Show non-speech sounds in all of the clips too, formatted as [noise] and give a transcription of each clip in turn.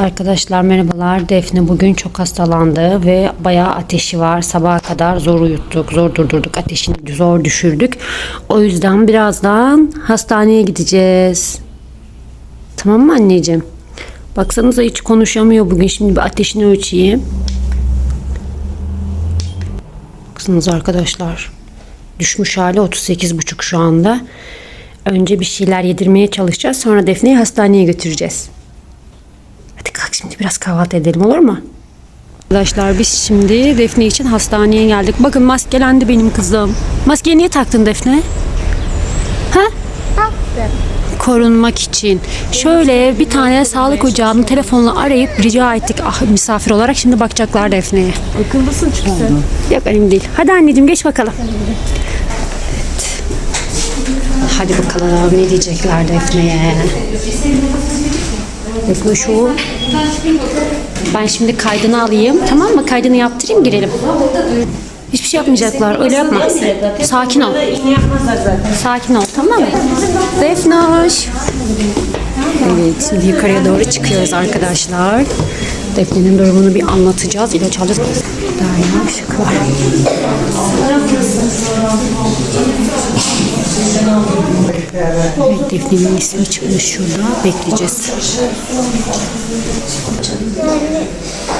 Arkadaşlar merhabalar. Defne bugün çok hastalandı ve bayağı ateşi var. Sabaha kadar zor uyuttuk, zor durdurduk. Ateşini zor düşürdük. O yüzden birazdan hastaneye gideceğiz. Tamam mı anneciğim? Baksanıza hiç konuşamıyor bugün. Şimdi bir ateşini ölçeyim. Baksanıza arkadaşlar. Düşmüş hali 38,5 şu anda. Önce bir şeyler yedirmeye çalışacağız. Sonra Defne'yi hastaneye götüreceğiz. Kalk şimdi biraz kahvaltı edelim olur mu? Arkadaşlar biz şimdi Defne için hastaneye geldik. Bakın maskelendi benim kızım. Maskeyi niye taktın Defne? Ha? Korunmak için. Şöyle bir tane sağlık ocağının telefonla arayıp rica ettik ah, misafir olarak. Şimdi bakacaklar Defne'ye. Akıllısın çünkü sen. Yok önemli değil. Hadi anneciğim geç bakalım. Evet. Hadi bakalım ne diyecekler Defne'ye. Defne şu. Ben şimdi kaydını alayım. Tamam mı? Kaydını yaptırayım girelim. Hiçbir şey yapmayacaklar. Öyle yapma. Sakin ol. Sakin ol tamam mı? Defne hoş. Evet şimdi yukarıya doğru çıkıyoruz arkadaşlar. Defne'nin durumunu bir anlatacağız. İlaç alacağız. Derya ışık var. Evet Defne'nin ismi çıkmış şurada. Bekleyeceğiz.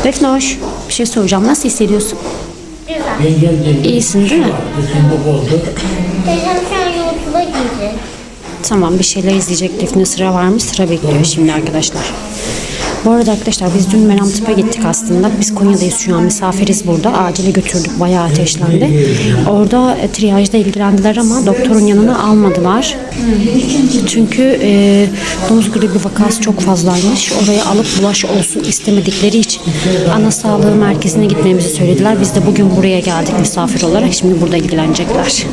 Defne hoş. Bir şey soracağım. Nasıl hissediyorsun? İyisin değil mi? Tamam bir şeyler izleyecek Defne sıra varmış sıra bekliyor şimdi arkadaşlar. Bu arada arkadaşlar biz dün Meram Tıp'a gittik aslında. Biz Konya'dayız şu an misafiriz burada. Acile götürdük bayağı ateşlendi. Orada e, triyajda ilgilendiler ama doktorun yanına almadılar. Çünkü e, domuz gribi vakası çok fazlaymış. Oraya alıp bulaş olsun istemedikleri için ana sağlığı merkezine gitmemizi söylediler. Biz de bugün buraya geldik misafir olarak. Şimdi burada ilgilenecekler.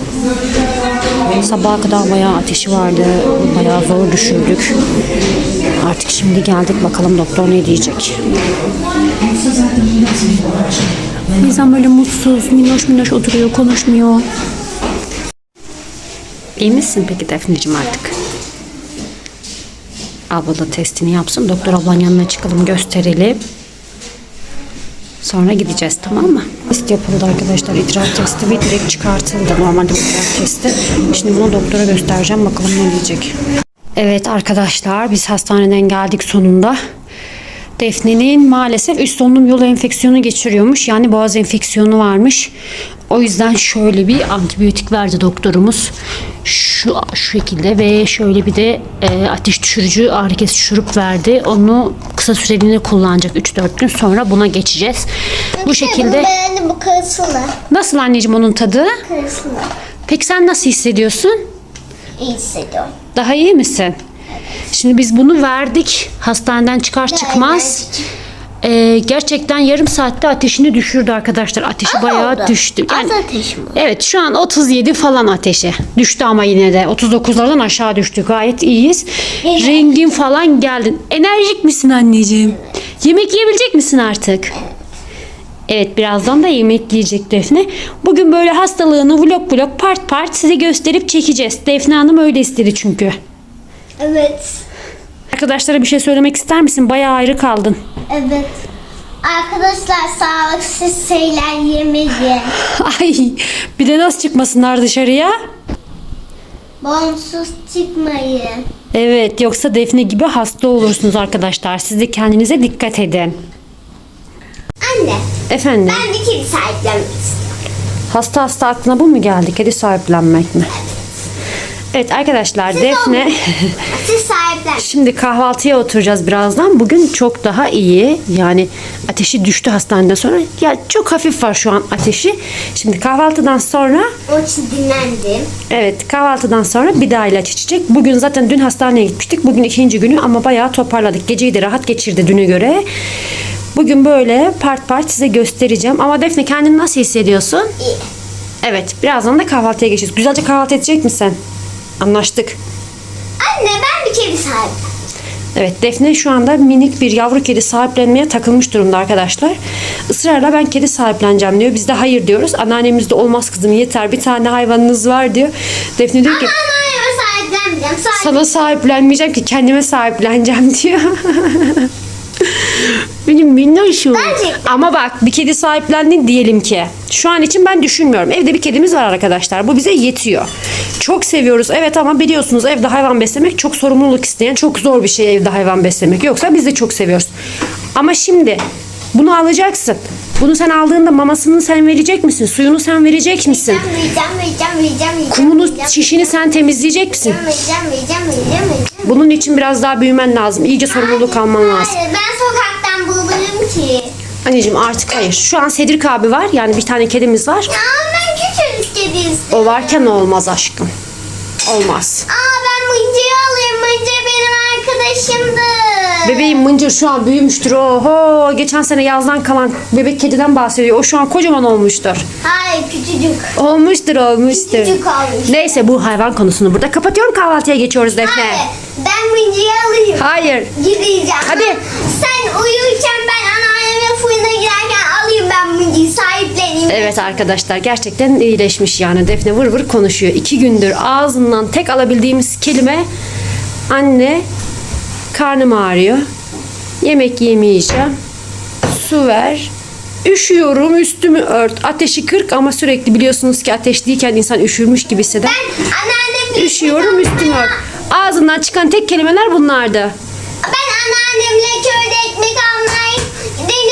Sabaha kadar bayağı ateşi vardı. Bayağı zor düşürdük. Artık şimdi geldik bakalım doktor ne diyecek. İnsan böyle mutsuz, minnoş minnoş oturuyor, konuşmuyor. İyi misin peki Defneciğim artık? Abla da testini yapsın. Doktor ablanın yanına çıkalım gösterelim. Sonra gideceğiz tamam mı? Test yapıldı arkadaşlar. İdrar testi ve direkt çıkartıldı. Normalde bu idrar testi. Şimdi bunu doktora göstereceğim. Bakalım ne diyecek. Evet arkadaşlar biz hastaneden geldik sonunda. Defne'nin maalesef üst solunum yolu enfeksiyonu geçiriyormuş. Yani boğaz enfeksiyonu varmış. O yüzden şöyle bir antibiyotik verdi doktorumuz. Şu, şu şekilde ve şöyle bir de e, ateş düşürücü ağrı kesici şurup verdi. Onu kısa süreliğine kullanacak 3-4 gün sonra buna geçeceğiz. Bu şekilde. Beğendim bu karısını. Nasıl anneciğim onun tadı? Karısını. Peki sen nasıl hissediyorsun? İyi hissediyorum. Daha iyi misin? Şimdi biz bunu verdik. Hastaneden çıkar çıkmaz. Ee, gerçekten yarım saatte ateşini düşürdü arkadaşlar. Ateşi Az bayağı oldu. düştü. Az ateş mi? Evet şu an 37 falan ateşi. Düştü ama yine de 39'lardan aşağı düştü. Gayet iyiyiz. Evet. Rengin falan geldin. Enerjik misin anneciğim? Yemek yiyebilecek misin artık? Evet birazdan da yemek yiyecek Defne. Bugün böyle hastalığını vlog vlog part part size gösterip çekeceğiz. Defne Hanım öyle istedi çünkü. Evet. Arkadaşlara bir şey söylemek ister misin? Bayağı ayrı kaldın. Evet. Arkadaşlar sağlıksız şeyler yemeyin. [laughs] Ay bir de nasıl çıkmasınlar dışarıya? Bonsuz çıkmayın. Evet yoksa Defne gibi hasta olursunuz arkadaşlar. Siz de kendinize dikkat edin. Anne Efendim ben bir kedi sahiplenmek istiyorum. hasta hasta aklına bu mu geldi? Kedi sahiplenmek mi? Evet arkadaşlar Defne Siz sahiplen. [laughs] şimdi kahvaltıya oturacağız birazdan. Bugün çok daha iyi. Yani ateşi düştü hastaneden sonra. Ya çok hafif var şu an ateşi. Şimdi kahvaltıdan sonra Onun için dinlendim. Evet kahvaltıdan sonra bir daha ilaç içecek. Bugün zaten dün hastaneye gitmiştik. Bugün ikinci günü ama bayağı toparladık. Geceyi de rahat geçirdi düne göre. Bugün böyle part part size göstereceğim. Ama Defne kendini nasıl hissediyorsun? İyi. Evet birazdan da kahvaltıya geçeceğiz. Güzelce kahvaltı edecek misin? Anlaştık. Anne ben bir kedi sahiplendim. Evet Defne şu anda minik bir yavru kedi sahiplenmeye takılmış durumda arkadaşlar. Israrla ben kedi sahipleneceğim diyor. Biz de hayır diyoruz. Anneannemiz de olmaz kızım yeter bir tane hayvanınız var diyor. Defne diyor ki Ama anneme sahiplenmeyeceğim. Sahip... sana sahiplenmeyeceğim ki kendime sahipleneceğim [laughs] diyor. Benim minnoşum. Gerçekten. Ama bak bir kedi sahiplendin diyelim ki. Şu an için ben düşünmüyorum. Evde bir kedimiz var arkadaşlar. Bu bize yetiyor. Çok seviyoruz. Evet ama biliyorsunuz evde hayvan beslemek çok sorumluluk isteyen çok zor bir şey evde hayvan beslemek. Yoksa biz de çok seviyoruz. Ama şimdi bunu alacaksın. Bunu sen aldığında mamasını sen verecek misin? Suyunu sen verecek misin? Vereceğim, vereceğim, vereceğim, vereceğim. Kumunu, vereceğim, şişini sen temizleyecek misin? Vereceğim, vereceğim, vereceğim, vereceğim. Bunun için biraz daha büyümen lazım. İyice sorumluluk alman lazım. Hayır, ben bulabilirim ki. Anneciğim artık hayır. Şu an Sedrik abi var. Yani bir tane kedimiz var. Ya ben küçücük kedi istiyorum. O varken olmaz aşkım. Olmaz. Aa ben Mıncı'yı alayım. Mıncı benim arkadaşımdı. Bebeğim Mıncır şu an büyümüştür. Oho geçen sene yazdan kalan bebek kediden bahsediyor. O şu an kocaman olmuştur. Hayır küçücük. Olmuştur olmuştur. Küçücük olmuş. Neyse bu hayvan konusunu burada kapatıyorum. Kahvaltıya geçiyoruz Defne. Hayır ben Mıncı'yı alayım. Hayır. Gideceğim. Hadi. Sen Evet arkadaşlar gerçekten iyileşmiş yani. Defne vır vır konuşuyor. İki gündür ağzından tek alabildiğimiz kelime anne karnım ağrıyor. Yemek yemeyeceğim. Su ver. Üşüyorum üstümü ört. Ateşi 40 ama sürekli biliyorsunuz ki ateşliyken insan üşürmüş gibi hisseder. Ben anneannem Üşüyorum üstümü ört. Ağzından çıkan tek kelimeler bunlardı. Ben anneannemle köyde ekmek karşıma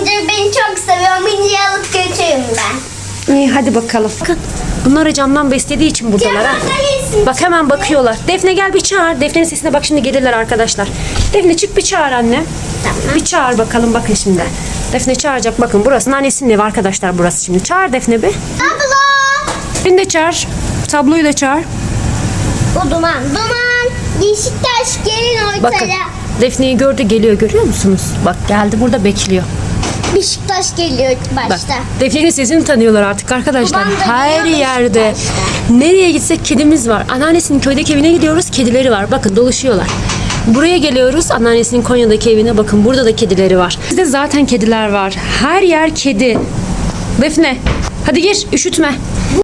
Mıncı beni çok seviyor. Mıncı'yı alıp götürürüm ben. İyi hadi bakalım. Bakın bunları camdan beslediği için buradalar ha. Bak hemen bakıyorlar. Defne gel bir çağır. Defne'nin sesine bak şimdi gelirler arkadaşlar. Defne çık bir çağır anne. Bir çağır bakalım bakın şimdi. Defne çağıracak bakın burası annesinin evi arkadaşlar burası şimdi. Çağır Defne bir. Abla. Beni de çağır. Tabloyu da çağır. O duman. Duman. Beşiktaş gelin ortaya. Bakın Defne'yi gördü geliyor görüyor musunuz? Bak geldi burada bekliyor. Beşiktaş geliyor Bak başta. Defne'nin sesini tanıyorlar artık arkadaşlar. Babam da Her yerde. Beşiktaş'ta. Nereye gitsek kedimiz var. Anneannesinin köydeki evine gidiyoruz. Kedileri var. Bakın dolaşıyorlar. Buraya geliyoruz. Anneannesinin Konya'daki evine bakın. Burada da kedileri var. Bizde zaten kediler var. Her yer kedi. Defne hadi gir üşütme.